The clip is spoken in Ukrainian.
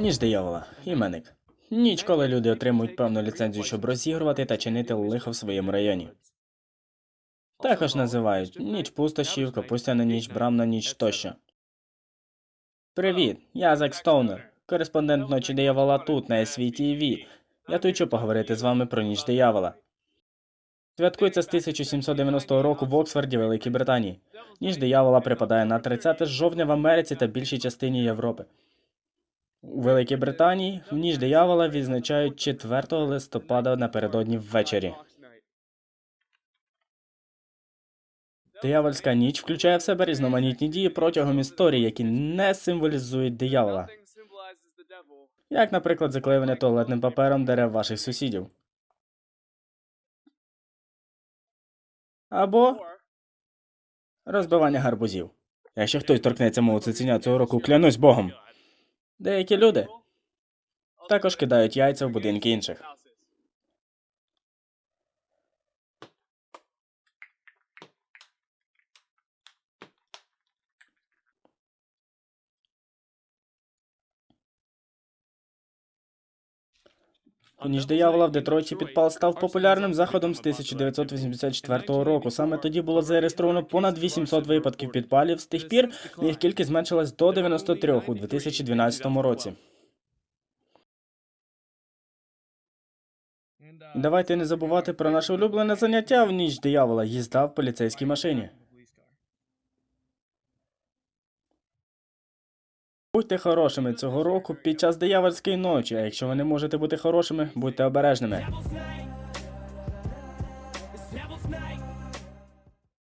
Ніж диявола, іменник. Ніч, коли люди отримують певну ліцензію, щоб розігрувати та чинити лихо в своєму районі. Також називають ніч пустощів, капустяна ніч, брамна ніч тощо. Привіт, я Зак Стоунер, кореспондент ночі диявола тут, на SVTV. Я тут хочу поговорити з вами про ніч диявола. Святкується з 1790 року в Оксфорді, Великій Британії. Ніж диявола припадає на 30 жовтня в Америці та більшій частині Європи. У Великій Британії в ніж диявола відзначають 4 листопада напередодні ввечері. Диявольська ніч включає в себе різноманітні дії протягом історії, які не символізують диявола, як, наприклад, заклеювання туалетним папером дерев ваших сусідів. Або розбивання гарбузів. Якщо хтось торкнеться мого цуценя цього року, клянусь Богом. Деякі люди також кидають яйця в будинки інших. Ніж диявола в Детройті підпал став популярним заходом з 1984 року. Саме тоді було зареєстровано понад 800 випадків підпалів. З тих пір їх кількість зменшилась до 93 у 2012 році. Давайте не забувати про наше улюблене заняття в ніч диявола їзда в поліцейській машині. Будьте хорошими цього року під час диявольської ночі, а якщо ви не можете бути хорошими, будьте обережними.